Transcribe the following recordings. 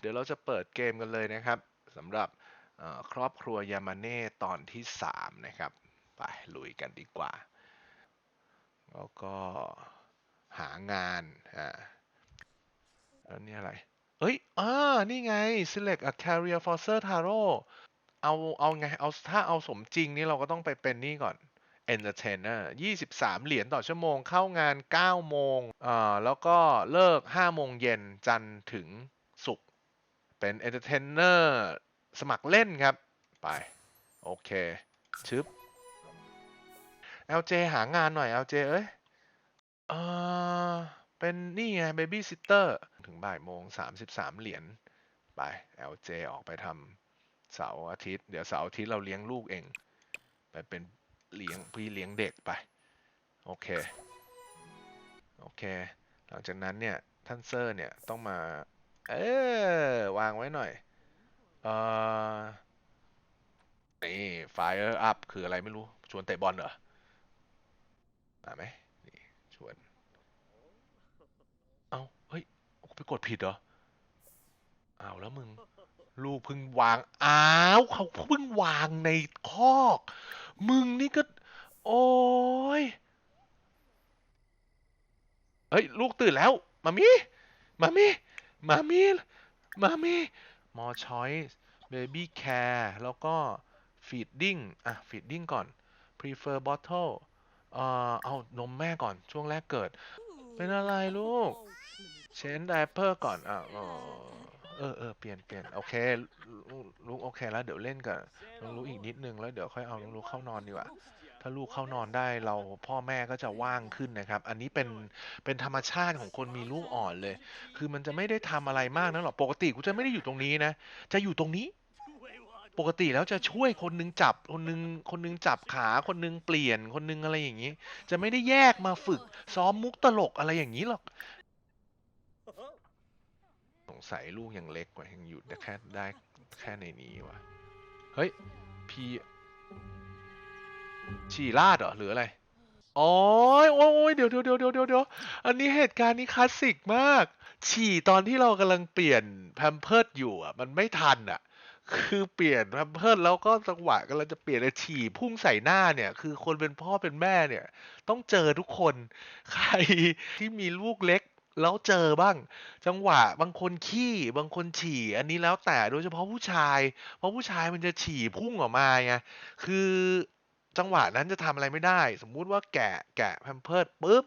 เดี๋ยวเราจะเปิดเกมกันเลยนะครับสำหรับครอบครัวยามาเน่ตอนที่ 3 นะครับ ไปลุยกันดีกว่า แล้วก็หางานอ่าแล้วนี่อะไร เอ้ยอ่านี่ไง select a career for Sir Taro เอาเอาไง เอาถ้าเอาสมจริงนี่เราก็ต้องไปเป็นนี่ก่อน entertainer 23 เหรียญต่อชั่วโมงเข้างาน 9 โมงอ่าแล้วก็เลิก 5 โมงเย็นจันถึง เป็น entertainer สมัครเล่นครับ ไป โอเคชึบ LJ หางานหน่อย LJ เอ้ยเออเป็นนี่ไง baby sitter ถึงบ่ายโมง 33 เหรียญไป LJ ออกไปทำเสาร์อาทิตย์ เดี๋ยวเสาร์อาทิตย์เราเลี้ยงลูกเอง ไปเป็นเลี้ยงพี่เลี้ยงเด็กไป โอเค โอเค หลังจากนั้นเนี่ย ท่านเซอร์เนี่ย ต้องมา เออ วางไว้หน่อยเออนี่ fire up คืออะไรไม่รู้ ชวนเตะบอลเหรอ มาไหมนี่ชวน เอ้าเฮ้ยไปกดผิดเหรอเอาแล้วมึง ลูกเพิ่งวาง อ้าว เขาเพิ่งวางในคอก มึงนี่ก็ โอ้ยเฮ้ย ลูกตื่นแล้ว มามีมามี มามีมามีมอชอยส์เบบี้แคร์แล้วก็ฟีดดิ้งอะฟีดดิ้งก่อน prefer bottle เอ่อเอานมแม่ก่อนช่วงแรกเกิด เป็นอะไรลูก เชนไดเปอร์ก่อนอะเออเออเปลี่ยนเปลี่ยนโอเคลูกโอเคแล้วเดี๋ยวเล่นกับน้องลูกอีกนิดนึงแล้วเดี๋ยวค่อยเอาน้องลูกเข้านอนดีกว่า ถ้าลูกเข้านอนได้เราพ่อแม่ก็จะว่างขึ้นนะครับ อันนี้เป็นเป็นธรรมชาติของคนมีลูกอ่อนเลย คือมันจะไม่ได้ทำอะไรมากนะหรอกปกติกูจะไม่ได้อยู่ตรงนี้นะ จะอยู่ตรงนี้ ปกติแล้วจะช่วยคนนึงจับคนนึงคนนึงจับขาคนนึงเปลี่ยนคนนึงอะไรอย่างนี้ จะไม่ได้แยกมาฝึก ซ้อมมุกตลกอะไรอย่างนี้หรอกสงสัยลูกยังเล็กกว่ายังอยู่ได้แค่ได้แค่ในนี้วะเฮ้ยพี ฉี่ลาดเหรอหรืออะไรโอ้ยโอ้ยเดี๋ยวเดี๋ยวเดี๋ยวเดี๋ยวเดี๋ยวเดี๋ยวอันนี้เหตุการณ์นี้คลาสสิกมาก ฉี่ตอนที่เรากำลังเปลี่ยนแพมเพิร์ดอยู่อะ มันไม่ทันอะ คือเปลี่ยนแพมเพิร์ดแล้วก็จังหวะกำลังจะเปลี่ยนเลยฉี่พุ่งใส่หน้าเนี่ย คือคนเป็นพ่อเป็นแม่เนี่ย ต้องเจอทุกคน ใครที่มีลูกเล็กแล้วเจอบ้าง จังหวะบางคนขี้บางคนฉี่ อันนี้แล้วแต่โดยเฉพาะผู้ชาย เพราะผู้ชายมันจะฉี่พุ่งออกมาไงคือ จังหวะนั้นจะทำอะไรไม่ได้ สมมุติว่าแกะแกะแพมเพิร์ดปุ๊บ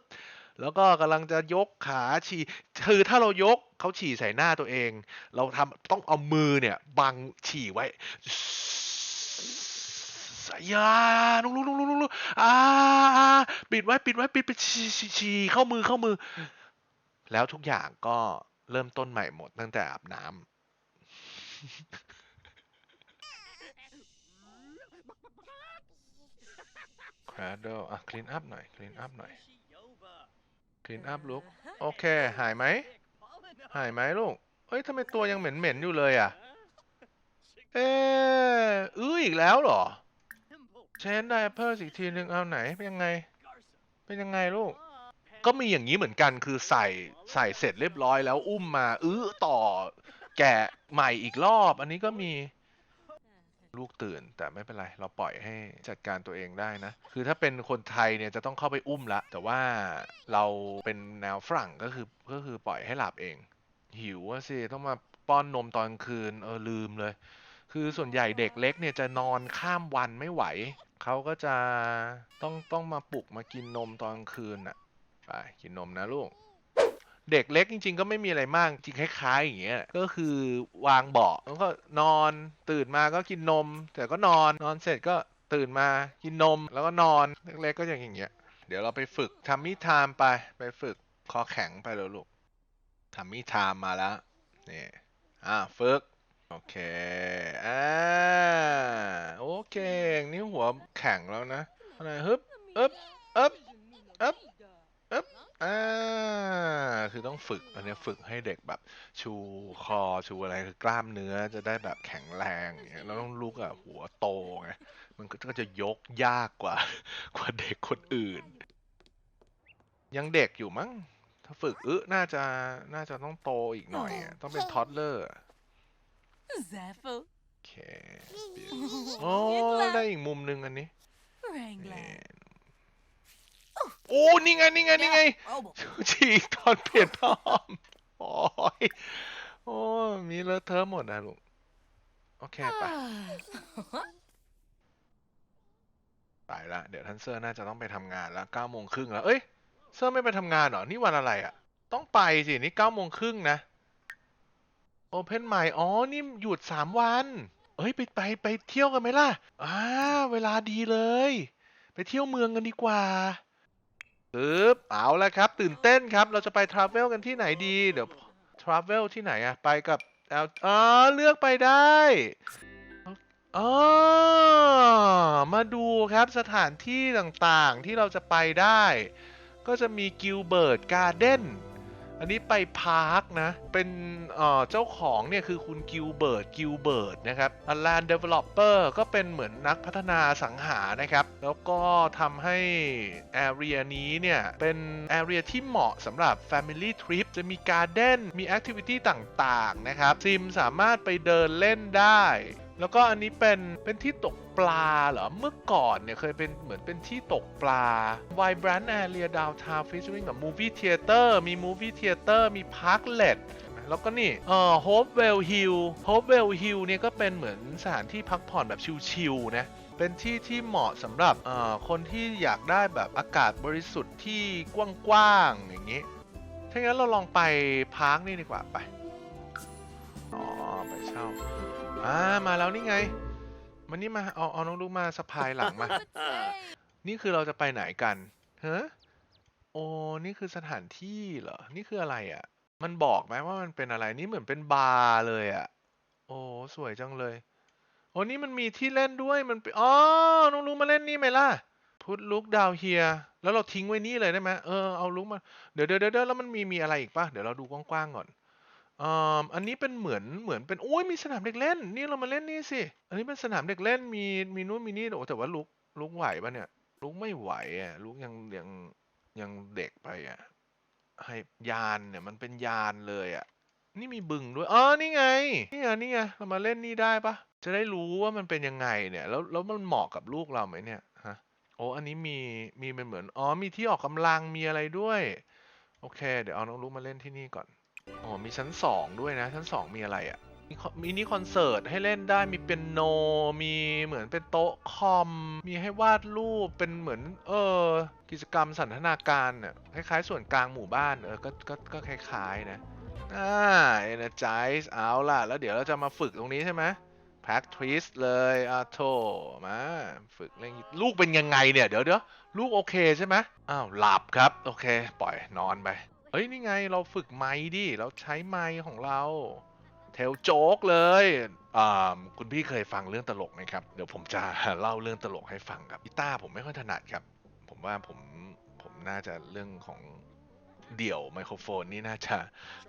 แล้วก็กำลังจะยกขาฉี่คือถ้าเรายกเขาฉี่ใส่หน้าตัวเอง เราทำต้องเอามือเนี่ยบังฉี่ไว้ยาลุกลุกลุกลุกลุกอ่าปิดไว้ปิดไว้ปิดไปฉี่ฉี่ฉี่เข้ามือเข้ามือ แล้วทุกอย่างก็เริ่มต้นใหม่หมดตั้งแต่อาบน้ำ cradle อะ clean up หน่อย clean up หน่อย clean up ลุกโอเค หายไหม หายไหมลูกเฮ้ยทำไมตัวยังเหม็นเหม็นๆอยู่เลยอะ เอ๊ะอื้ออีกแล้วเหรอ เชนไดเพิ่มอีกทีนึงเอาไหน เป็นยังไง เป็นยังไงลูก ก็มีอย่างนี้เหมือนกัน คือใส่ใส่เสร็จเรียบร้อยแล้วอุ้มมา อื้อต่อแกะใหม่อีกรอบ อันนี้ก็มี ลูกตื่น แต่ไม่เป็นไร เราปล่อยให้จัดการตัวเองได้นะ คือถ้าเป็นคนไทยเนี่ยจะต้องเข้าไปอุ้มละ แต่ว่าเราเป็นแนวฝรั่งก็คือก็คือปล่อยให้หลับเอง หิวสิต้องมาป้อนนมตอนคืนเออลืมเลย คือส่วนใหญ่เด็กเล็กเนี่ยจะนอนข้ามวันไม่ไหว เขาก็จะต้องต้องมาปลุกมากินนมตอนคืนน่ะไปกินนมนะลูก เด็กเล็กจริง ๆ ก็ไม่มีอะไรมาก จริงคล้ายๆอย่างเงี้ยก็คือวางเบาะแล้วก็นอนตื่นมาก็กินนม แต่ก็นอนนอนเสร็จก็ตื่นมากินนมแล้วก็นอนเล็กๆก็อย่างอย่างเงี้ย เดี๋ยวเราไปฝึกทำมิไทม์ไปไปฝึกคอแข็งไปเลยลูกทำมิไทม์มาแล้วนี่อะฝึกโอเคอ่าโอเคนี่หัวแข็งแล้วนะอะไรฮึบอึบอึบอึบ อึ๊บอ่าคือต้องฝึกอันเนี้ยฝึกให้เด็กแบบ ชูคอชูอะไรคือกล้ามเนื้อจะได้แบบแข็งแรงอย่างเงี้ยแล้วต้องลุกอะหัวโตไงมันก็ก็จะยกยากกว่า กว่าเด็กคนอื่น ยังเด็กอยู่มั้งโถฝึกอึน่าจะน่าจะต้องโตอีกหน่อยอะต้องเป็นท็อดเลอร์ Zephyr, โอเคโอ้ ได้อีกมุมหนึ่งอันนี้ Wrangler. โอ้ นี่ไง นี่ไง นี่ไง ฉีกตอนเปลี่ยนพร้อมโอ้ยโอ้มีเลอะเทอะหมดนะลูก โอเคไปไปละ เดี๋ยวท่านเซอร์น่าจะต้องไปทำงานแล้วเก้าโมงครึ่งแล้วเอ้ย เซอร์ไม่ไปทำงานเหรอ นี่วันอะไรอะ ต้องไปสิ นี่เก้าโมงครึ่งนะโอเพนใหม่ อ๋อ นี่หยุดสามวัน เอ้ย ไปไปไปเที่ยวกันไหมล่ะ อ่า เวลาดีเลย ไปเที่ยวเมืองกันดีกว่า ปึ๊บเอาละครับ ตื่นเต้นครับ เราจะไปทราเวลกันที่ไหนดี เดี๋ยวทราเวลที่ไหนอะไปกับแอลอ๋อเลือกไปได้อ๋อมาดูครับสถานที่ต่างๆที่เราจะไปได้ ก็จะมีกิลเบิร์ตการ์เด้น อันนี้ไปพาร์คนะ เป็นเจ้าของเนี่ยคือคุณกิลเบิร์ต กิลเบิร์ตนะครับอัลแลนด์เดเวลลอปเปอร์ก็เป็นเหมือนนักพัฒนาสังหานะครับ แล้วก็ทำให้แอเรียนี้เนี่ย เป็นแอเรียที่เหมาะสำหรับ Family Trip จะมีการ์เด้น มีแอคทิวิตี้ต่างๆ นะครับ ซิมสามารถไปเดินเล่นได้ แล้วก็อันนี้เป็นเป็นที่ตกปลาเหรอ เมื่อก่อนเนี่ยเคยเป็นเหมือนเป็นที่ตกปลา Vibrant Area Downtown featuring กับ Movie Theater มี Movie Theater มี Parklet แล้วก็นี่เอ่อ Hopewell Hill Hopewell Hill เนี่ยก็เป็นเหมือนสถานที่พักผ่อนแบบชิลๆนะเป็นที่ที่เหมาะสำหรับเอ่อคนที่อยากได้แบบอากาศบริสุทธิ์ที่กว้างๆอย่างนี้ ถ้างั้นเราลองไปพาร์คนี่ดีกว่าไป อ๋อ ไปเช่า อ่ามาแล้วนี่ไง มันนี่มาเอาเอาน้องลูกมาสะพายหลังมา นี่คือเราจะไปไหนกันเฮ้โอ้นี่คือสถานที่เหรอ นี่คืออะไรอะ่ะ มันบอกไหมว่ามันเป็นอะไร นี่เหมือนเป็นบาร์เลยอะ่ะ โอ้สวยจังเลย โอ้นี่มันมีที่เล่นด้วย มันเป็นอ๋อน้องลูกมาเล่นนี่ไหมล่ะ พุทลุกดาวเฮีย แล้วเราทิ้งไว้นี่เลยได้ไหมเออ เอาลุกมา เดี๋ยวเดี๋ยวเดี๋ยวแล้วมันมีมีอะไรอีกปะเดี๋ยวเราดูกว้างๆก่อน อ่าอันนี้เป็นเหมือนเหมือนเป็นโอ้ยมีสนามเด็กเล่น นี่เรามาเล่นนี่สิ อันนี้เป็นสนามเด็กเล่นมีมีนู่นมีนี่โอ้แต่ว่าลุกลุกไหวปะเนี่ย ลุกไม่ไหวอะลุกยังยังยังเด็กไปอะให้ยานเนี่ยมันเป็นยานเลยอะ นี่มีบึงด้วยอ๋อนี่ไงนี่ไงนี่ไงเรามาเล่นนี่ได้ปะจะได้รู้ว่ามันเป็นยังไงเนี่ย แล้วแล้วมันเหมาะกับลูกเราไหมเนี่ยฮะโอ้อันนี้มีมีเป็นเหมือนอ๋อมีที่ออกกำลังมีอะไรด้วย โอเค เดี๋ยวเอาน้องลุกมาเล่นที่นี่ก่อน อ๋อมีชั้นสองด้วยนะ ชั้นสองมีอะไรอะ่ะมีมินิคอนเสิร์ตให้เล่นได้มีเปียโน มีเหมือนเป็นโต๊ะคอม มีให้วาดรูปเป็นเหมือน เออ กิจกรรมสันทนาการเนี่ยคล้ายๆ ส่วนกลางหมู่บ้านเออก็ก็ก็คล้ายๆนะอ่า energize เอาล่ะ แล้วเดี๋ยวเราจะมาฝึกตรงนี้ใช่ไหม practice เลยอะโถมาฝึกเล่นลูกเป็นยังไงเนี่ย เดี๋ยวเดี๋ยวลูกโอเคใช่ไหมอ้าวหลับครับ โอเค ปล่อยนอนไป เอ้ยนี่ไงเราฝึกไม้ดิ เราใช้ไม้ของเราเทลโจ๊กเลยอ่าคุณพี่เคยฟังเรื่องตลกไหมครับ เดี๋ยวผมจะเล่าเรื่องตลกให้ฟังครับกีตาร์ผมไม่ค่อยถนัดครับ ผมว่าผมผมน่าจะเรื่องของเดี่ยวไมโครโฟนนี่น่าจะ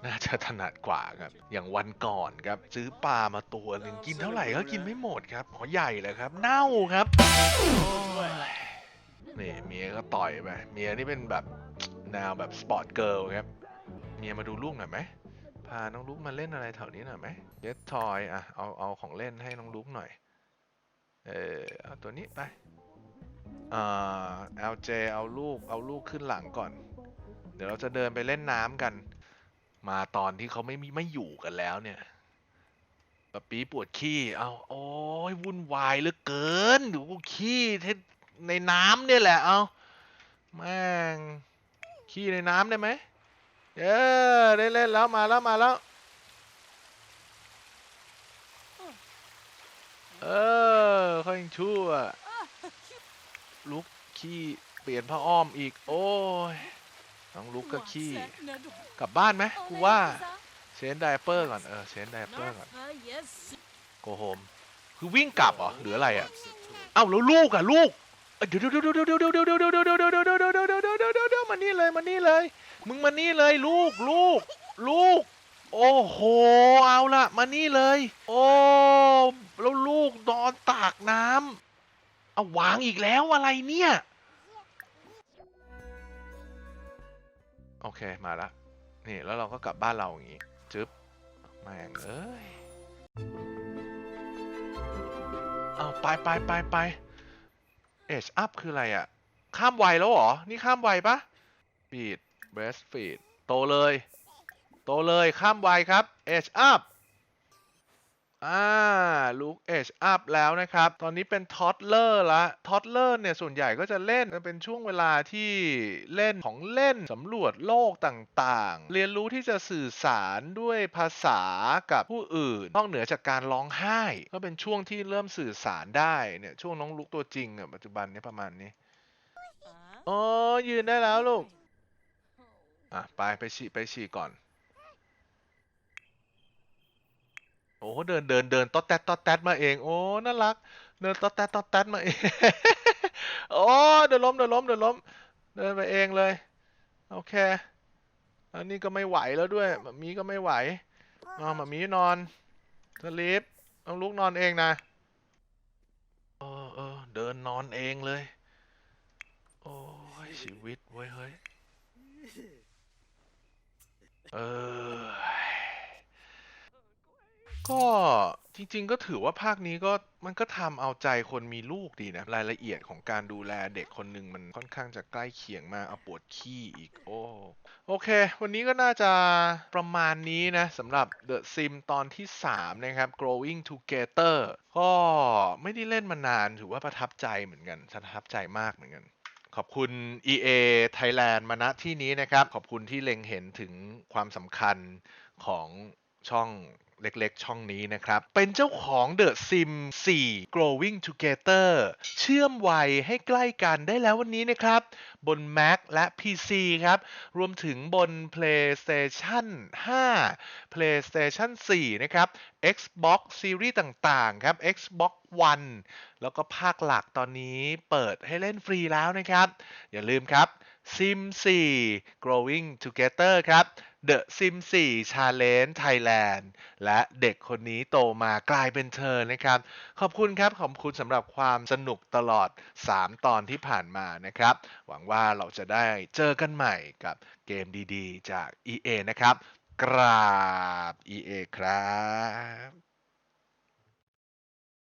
น่าจะถนัดกว่าครับ อย่างวันก่อนครับ ซื้อปลามาตัวหนึ่งกินเท่าไหร่ก็กินไม่หมดครับหอใหญ่เลยครับ เน่าครับโอ้ยนี่เมียก็ต่อยไปเมียนี่เป็นแบบ แนวแบบสปอร์ตเกิร์ลครับเมียมาดูลูกหน่อยไหมพาน้องลุกมาเล่นอะไรแถวนี้หน่อยไหมเยสทอยอะเอาเอาของเล่นให้น้องลุกหน่อย เออเอาตัวนี้ไปอ่า LJ เอาลูกเอาลูกขึ้นหลังก่อน เดี๋ยวเราจะเดินไปเล่นน้ำกัน มาตอนที่เขาไม่มีไม่อยู่กันแล้วเนี่ยปปีปวดขี้ เอาโอ้ยวุ่นวายเหลือเกินดูกูขี้ที่ในน้ำเนี่ยแหละเอาแม่ง ขี้ในน้ำได้ไหมเออได้เล่นแล้วมาแล้วมาแล้ว เออค่อยยังชั่วลุกขี้เปลี่ยนผ้าอ้อมอีก โอ้ยน้องลุกก็ขี้ กลับบ้านไหมกูว่าเชนไดเปอร์ก่อนเออเชนไดเปอร์ก่อนโกโฮมคือวิ่งกลับเหรอหรืออะไรอะเอ้าแล้วลูกอะลูกเอ้ยเดี๋ยวเดี๋ยวเดี๋ยวเดี๋ยวเดี๋ยวเดี๋ยวเดี๋ยว เดี๋ยวเดี๋ยวเดี๋ยวเดี๋ยวเดี๋ยวเดี๋ยวเดี๋ยวเดี๋ยวมานี่เลยมานี่เลย มึงมานี่เลยลูกลูกลูก โอ้โหเอาละมานี่เลย โอ้แล้วลูกนอนตากน้ำเอาวางอีกแล้วอะไรเนี่ยโอเคมาละนี่แล้วเราก็กลับบ้านเราอย่างงี้จึ๊บแม่งเอ้ยเอาไปไปไปไปเอชอัพคืออะไรอะ ข้ามวัยแล้วเหรอ นี่ข้ามวัยปะฟีดเบสฟีดโตเลย โตเลยข้ามวัยครับเอชอัพอ่าลูกเอชอัพแล้วนะครับ ตอนนี้เป็นทอดเลอร์ละทอดเลอร์เนี่ย ส่วนใหญ่ก็จะเล่นเป็นช่วงเวลาที่เล่นของเล่นสำรวจโลกต่างๆ เรียนรู้ที่จะสื่อสารด้วยภาษากับผู้อื่นนอกเหนือจากการร้องไห้ ก็เป็นช่วงที่เริ่มสื่อสารได้เนี่ยช่วงน้องลุกตัวจริงอะปัจจุบันนี้ประมาณนี้ อ๋อ ยืนได้แล้วลูก อะ ไป ไปฉี่ไปฉี่ก่อน โอ้เดินเดินเดินตอดแตดตอดแต๊ดมาเอง โอ้ น่ารัก เดินตอดแตดตอดแต๊ดมาเอง โอ้เดินล้มเดินล้มเดินล้ม เดินไปเองเลย โอเค อันนี้ก็ไม่ไหวแล้วด้วยหมามีก็ไม่ไหวอ๋อหมามีนอนสลีปต้องลุกนอนเองนะ เออเออเดินนอนเองเลย ชีวิตเว้ยเฮ้ย เออ ก็จริง ๆ ก็ถือว่าภาคนี้ก็มันก็ทำเอาใจคนมีลูกดีนะ รายละเอียดของการดูแลเด็กคนหนึ่งมันค่อนข้างจะใกล้เคียงมากเอาปวดขี้อีกโอ้โอเค วันนี้ก็น่าจะประมาณนี้นะสำหรับ The Sim ตอนที่ 3 นะครับ Growing Together ก็ไม่ได้เล่นมานานถือว่าประทับใจเหมือนกันประทับใจมากเหมือนกัน ขอบคุณ EA Thailand มาณที่นี้นะครับ ขอบคุณที่เล็งเห็นถึงความสำคัญของช่อง เล็กๆ ช่องนี้นะครับ เป็นเจ้าของ The Sim 4 Growing Together เชื่อมวัยให้ใกล้กันได้แล้ววันนี้นะครับ บน Mac และ PC ครับ รวมถึงบน PlayStation 5 PlayStation 4 นะครับ Xbox Series ต่างๆ ครับ Xbox One แล้วก็ภาคหลักตอนนี้เปิดให้เล่นฟรีแล้วนะครับ อย่าลืมครับ Sim 4 Growing Together ครับ The Sim 4 Challenge Thailand และเด็กคนนี้โตมากลายเป็นเธอนะครับ ขอบคุณครับ ขอบคุณสำหรับความสนุกตลอด 3 ตอนที่ผ่านมานะครับ หวังว่าเราจะได้เจอกันใหม่กับเกมดีๆ จาก EA นะครับ กราบ EA ครับ